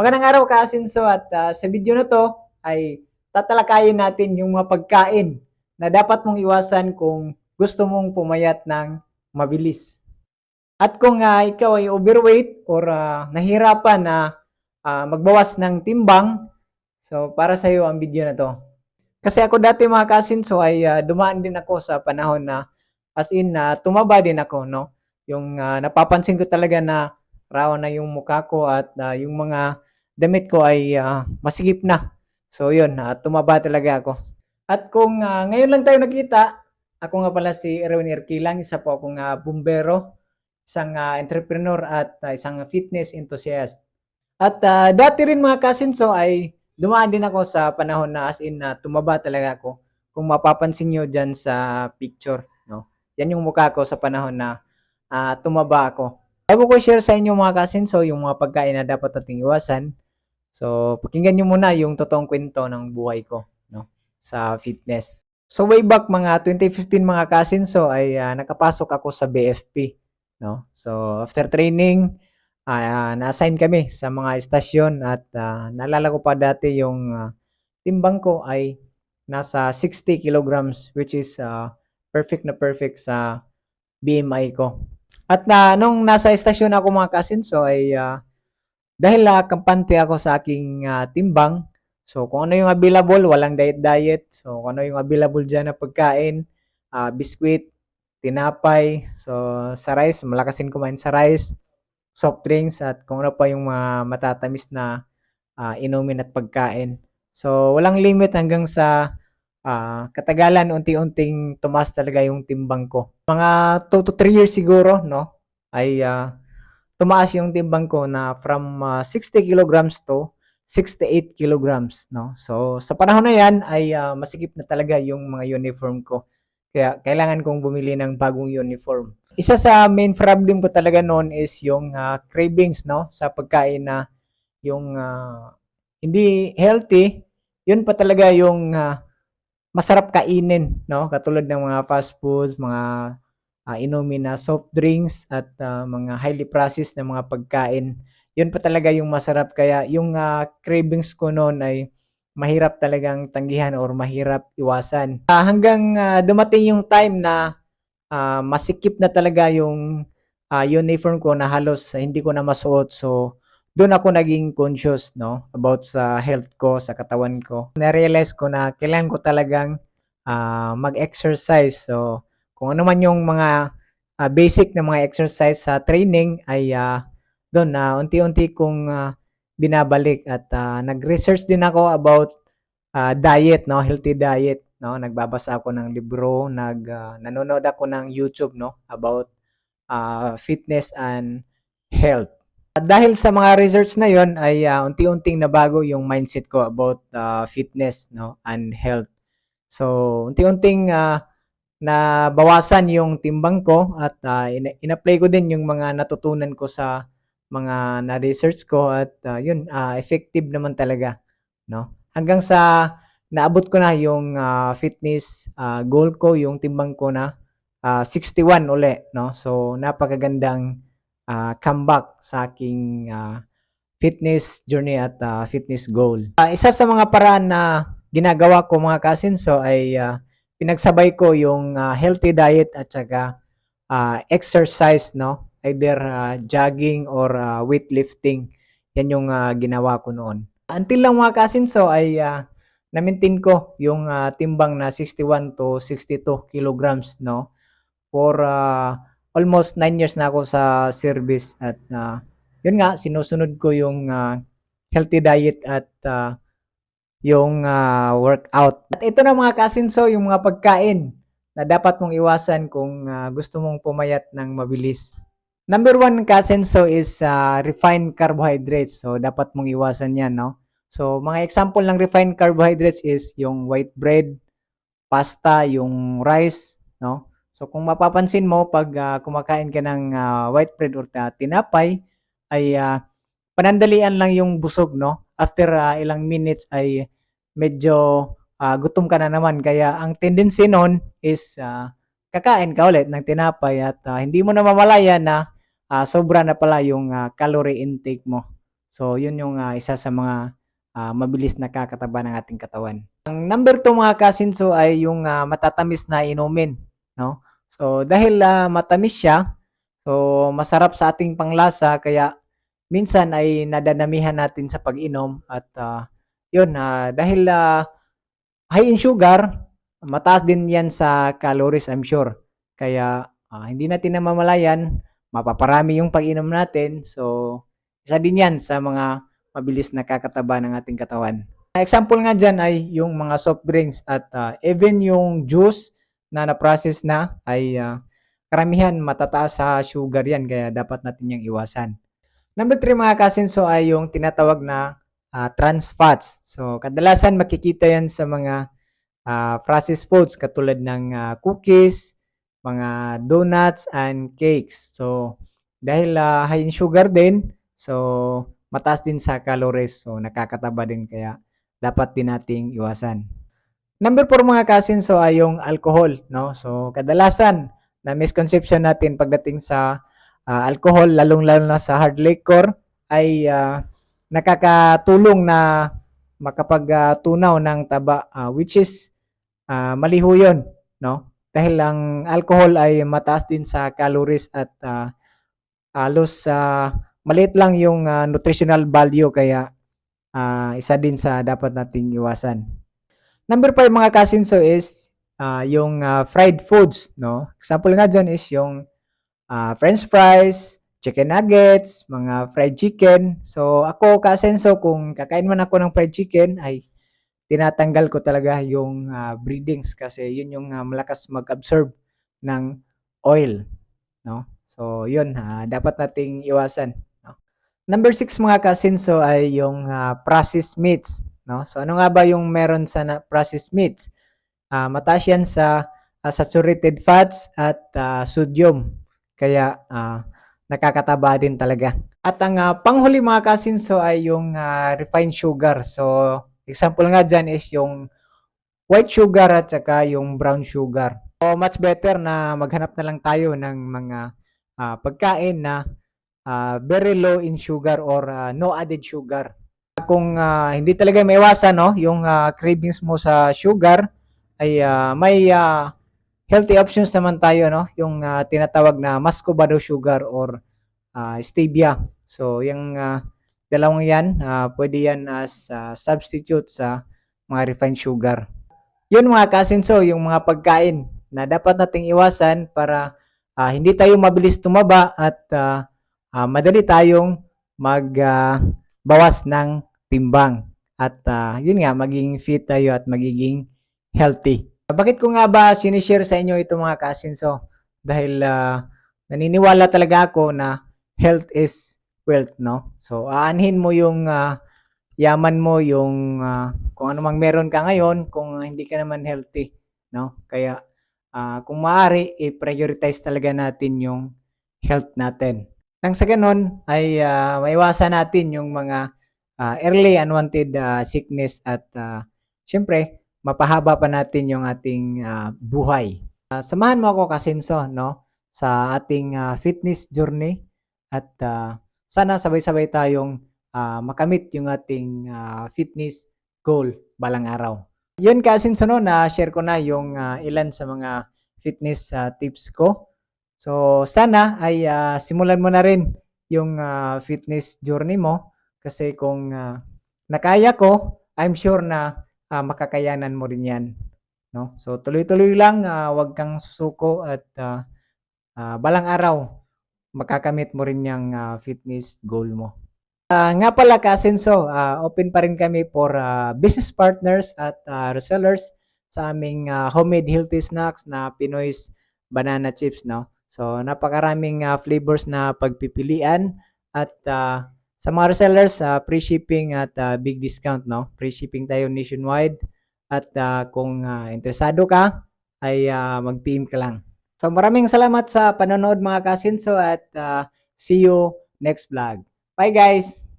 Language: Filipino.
Magandang araw ka Asinso at ah, sa video na to ay tatalakayin natin yung mga pagkain na dapat mong iwasan kung gusto mong pumayat ng mabilis. At kung ah, ikaw ay overweight or ah, nahirapan na ah, magbawas ng timbang, so para sa iyo ang video na to. Kasi ako dati mga kasinso ay ah, dumaan din ako sa panahon na as in na tumaba din ako, no? Yung ah, napapansin ko talaga na raw na yung mukha ko at ah, yung mga damit ko ay ah, masigip na. So yun, ah, tumaba talaga ako. At kung ah, ngayon lang tayo nakita, ako nga pala si Erwin Erkilang, isa po akong ah, bumbero, isang ah, entrepreneur at ah, isang fitness enthusiast. At ah, dati rin mga kasinso ay dumaan din ako sa panahon na as in na tumaba talaga ako. Kung mapapansin nyo dyan sa picture, no? Yan yung mukha ko sa panahon na ah, tumaba ako. Bago ko share sa inyo mga kasinso yung mga pagkain na dapat nating iwasan. So, pakinggan nyo muna yung totoong kwento ng buhay ko, no? Sa fitness. So, way back mga 2015 mga kasinso ay ah, nakapasok ako sa BFP, no? So, after training, ah, na-assign kami sa mga estasyon at ah, naalala ko pa dati yung ah, timbang ko ay nasa 60 kilograms which is ah, perfect na perfect sa BMI ko. At na nung nasa estasyon ako mga kasinso ay ah, dahil ah, kampante ako sa aking ah, timbang, so kung ano yung available, walang diet-diet. So kung ano yung available dyan na pagkain, ah, biskwit, tinapay, so sa rice, malakasin kumain sa rice, soft drinks, at kung ano pa yung mga matatamis na ah, inumin at pagkain. So walang limit hanggang sa ah, katagalan, unti-unting tumaas talaga yung timbang ko. Mga 2 to 3 years siguro, no? Ay ah, tumaas yung timbang ko na from ah, 60 kilograms to 68 kilograms, no? So, sa panahon na yan ay ah, masikip na talaga yung mga uniform ko. Kaya kailangan kong bumili ng bagong uniform. Isa sa main problem ko talaga noon is yung ah, cravings, no? Sa pagkain na yung ah, hindi healthy, yun pa talaga yung ah, masarap kainin, no? Katulad ng mga fast foods, mga ah, inumin na soft drinks at ah, mga highly processed na mga pagkain. Yun pa talaga yung masarap kaya yung ah, cravings ko noon ay mahirap talagang tanggihan or mahirap iwasan. Ah, hanggang ah, dumating yung time na ah, masikip na talaga yung ah, uniform ko na halos hindi ko na masuot. So doon ako naging conscious no about sa health ko, sa katawan ko. Na-realize ko na kailangan ko talagang ah, mag-exercise. So kung ano man yung mga ah, basic na mga exercise sa training ay ah, doon na unti-unti kong ah, binabalik at ah, nag-research din ako about ah, diet no, healthy diet no. Nagbabasa ako ng libro, nag ah, nanonood ako ng YouTube no about ah, fitness and health. At dahil sa mga research na yon ay ah, unti-unting nabago yung mindset ko about ah, fitness no and health. So unti-unting ah, nabawasan yung timbang ko at ah, ina- in-apply ko din yung mga natutunan ko sa mga na-research ko at ah, yun ah, effective naman talaga no? Hanggang sa naabot ko na yung ah, fitness ah, goal ko yung timbang ko na ah, 61 uli no? So napakagandang ah, comeback sa aking ah, fitness journey at ah, fitness goal. Ah, isa sa mga paraan na ginagawa ko mga kasinso ay ah, pinagsabay ko yung ah, healthy diet at saka ah, exercise no? Either ah, jogging or ah, weightlifting. Yan yung ah, ginawa ko noon. Until lang mga kasinso ay ah, na-maintain ko yung ah, timbang na 61 to 62 kilograms no? For ah, almost 9 years na ako sa service at ah, yun nga sinusunod ko yung ah, healthy diet at ah, yung ah, workout. At ito na mga kasinso, yung mga pagkain na dapat mong iwasan kung ah, gusto mong pumayat ng mabilis. Number one kasinso is ah, refined carbohydrates. So, dapat mong iwasan yan, no? So, mga example ng refined carbohydrates is yung white bread, pasta, yung rice, no? So, kung mapapansin mo, pag ah, kumakain ka ng ah, white bread or ah, tinapay, ay ah, panandalian lang yung busog, no? After ah, ilang minutes ay medyo ah, gutom ka na naman. Kaya ang tendency nun is ah, kakain ka ulit ng tinapay at ah, hindi mo na mamalaya na ah, sobra na pala yung ah, calorie intake mo. So, yun yung ah, isa sa mga ah, mabilis na kakataba ng ating katawan. Ang number 2 mga kasinso ay yung ah, matatamis na inumin, no? So, dahil ah, matamis siya, so masarap sa ating panglasa kaya minsan ay nadanamihan natin sa pag-inom at ah, yun ah, dahil ah, high in sugar, mataas din yan sa calories I'm sure. Kaya ah, hindi natin namamalayan, mapaparami yung pag-inom natin. So, isa din yan sa mga mabilis nakakataba ng ating katawan. Example nga dyan ay yung mga soft drinks at ah, even yung juice na na-process na ay ah, karamihan matataas sa sugar yan kaya dapat natin yung iwasan. Number 3 mga kasinso ay yung tinatawag na ah, trans fats. So kadalasan makikita yan sa mga ah, processed foods katulad ng ah, cookies, mga donuts and cakes. So dahil ah, high in sugar din, so mataas din sa calories. So nakakataba din kaya dapat din nating iwasan. Number 4 mga kasinso ay yung alcohol, no? So kadalasan na misconception natin pagdating sa ah, alcohol, lalong-lalo na sa hard liquor, ay ah, nakakatulong na makapagtunaw ng taba, ah, which is ah, mali ho yun, no? Dahil ang alcohol ay mataas din sa calories at ah, halos sa maliit lang yung ah, nutritional value kaya ah, isa din sa dapat nating iwasan. Number 5 mga kasinso is ah, yung ah, fried foods, no? Example nga dyan is yung ah, french fries, chicken nuggets, mga fried chicken. So ako kasenso kung kakain man ako ng fried chicken ay tinatanggal ko talaga yung ah, breadings kasi yun yung ah, malakas mag-absorb ng oil, no? So yun, ah, dapat nating iwasan, no? Number 6 mga kasenso ay yung ah, processed meats, no? So ano nga ba yung meron sa na- processed meats? Ah, mataas yan sa ah, saturated fats at ah, sodium. Kaya ah, nakakataba din talaga. At ang ah, panghuli mga kasinso ay yung ah, refined sugar. So example nga dyan is yung white sugar at saka yung brown sugar. So much better na maghanap na lang tayo ng mga ah, pagkain na ah, very low in sugar or ah, no added sugar. Kung ah, hindi talaga maiwasan no, yung ah, cravings mo sa sugar ay ah, may ah, healthy options naman tayo no, yung ah, tinatawag na muscovado sugar or ah, stevia. So yung ah, dalawang yan, ah, pwede yan as ah, substitute sa mga refined sugar. Yun mga kasinso, yung mga pagkain na dapat nating iwasan para ah, hindi tayo mabilis tumaba at ah, ah, madali tayong magbawas ng timbang. At ah, yun nga, maging fit tayo at magiging healthy. Bakit ko nga ba sinishare sa inyo ito mga kasinso? Dahil ah, naniniwala talaga ako na health is wealth, no? So, aanhin mo yung ah, yaman mo, yung ah, kung ano mang meron ka ngayon, kung hindi ka naman healthy, no? Kaya, ah, kung maaari, i-prioritize talaga natin yung health natin. Nang sa ganun, ay ah, maiwasan natin yung mga ah, early unwanted ah, sickness at ah, syempre, mapahaba pa natin yung ating ah, buhay. Ah, samahan mo ako kasinso, no? Sa ating ah, fitness journey at ah, sana sabay-sabay tayong ah, makamit yung ating ah, fitness goal balang araw. Yun kasinso no, na share ko na yung ah, ilan sa mga fitness ah, tips ko. So sana ay ah, simulan mo na rin yung ah, fitness journey mo kasi kung ah, nakaya ko, I'm sure na ah, makakayanan mo rin 'yan, no? So tuloy-tuloy lang, ah, 'wag kang susuko at ah, ah, balang araw makakamit mo rin yung ah, fitness goal mo. Ah, nga pala Kasenso, ah, open pa rin kami for ah, business partners at ah, resellers sa aming ah, homemade healthy snacks na Pinoy's banana chips, no? So napakaraming ah, flavors na pagpipilian at ah, sa mga resellers, ah, free shipping at ah, big discount, no? Free shipping tayo nationwide at ah, kung ah, interesado ka ay ah, mag-PM ka lang. So maraming salamat sa panonood mga kasinso at ah, see you next vlog. Bye guys!